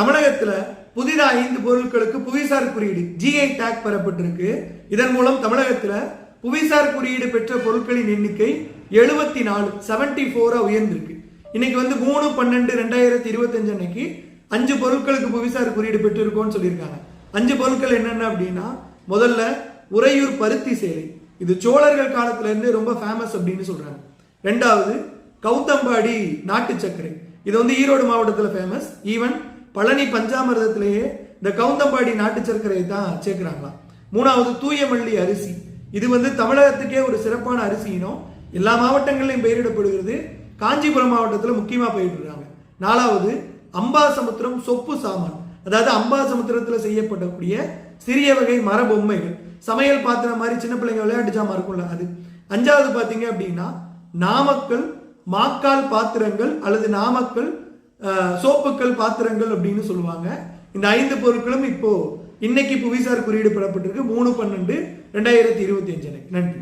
தமிழகத்தில் புதிதாக ஐந்து பொருட்களுக்கு புவிசார் குறியீடு ஜிஐ டேக் பெறப்பட்டிருக்கு. இதன் மூலம் தமிழகத்தில் புவிசார் குறியீடு பெற்ற பொருட்களின் எண்ணிக்கை எழுபத்தி நாலு செவன்டி ஃபோராக உயர்ந்திருக்கு. இன்னைக்கு வந்து மூணு பன்னெண்டு ரெண்டாயிரத்தி இருபத்தஞ்சு அன்னைக்கு அஞ்சு பொருட்களுக்கு புவிசார் குறியீடு பெற்றிருக்கோம்னு சொல்லியிருக்காங்க. அஞ்சு பொருட்கள் என்னென்ன அப்படின்னா முதல்ல உறையூர் பருத்தி சேலை. இது சோழர்கள் காலத்திலேருந்து ரொம்ப ஃபேமஸ் அப்படின்னு சொல்கிறாங்க ரெண்டாவது கௌதம்பாடி நாட்டு சர்க்கரை. இது வந்து ஈரோடு மாவட்டத்தில் ஃபேமஸ் ஈவன் பழனி பஞ்சாமிரதத்திலேயே இந்த கவுந்தம்பாடி நாட்டு சர்க்கரையை தான் சேர்க்குறாங்களாம். மூணாவது தூயமல்லி அரிசி. இது வந்து தமிழகத்துக்கே ஒரு சிறப்பான அரிசியினும் எல்லா மாவட்டங்களிலும் பெயரிடப்படுகிறது. காஞ்சிபுரம் மாவட்டத்தில் முக்கியமாக பயிரிடுறாங்க நாலாவது அம்பாசமுத்திரம் சொப்பு சாமான். அதாவது அம்பாசமுத்திரத்தில் செய்யப்படக்கூடிய சிறிய வகை மர பொம்மைகள் சமையல் பாத்திரம் மாதிரி சின்ன பிள்ளைங்க விளையாட்டு ஜாமா இருக்கும்ல அது. அஞ்சாவது பார்த்தீங்க அப்படின்னா நாமக்கல் மாக்கால் பாத்திரங்கள் அல்லது நாமக்கல் சோப்புக்கள் பாத்திரங்கள் அப்படின்னு சொல்லுவாங்க. இந்த ஐந்து பொருட்களும் இப்போ இன்னைக்கு புவிசார் குறியீடு பெறப்பட்டிருக்கு. மூணு பன்னெண்டு ரெண்டாயிரத்தி இருபத்தி அஞ்சு நன்றி.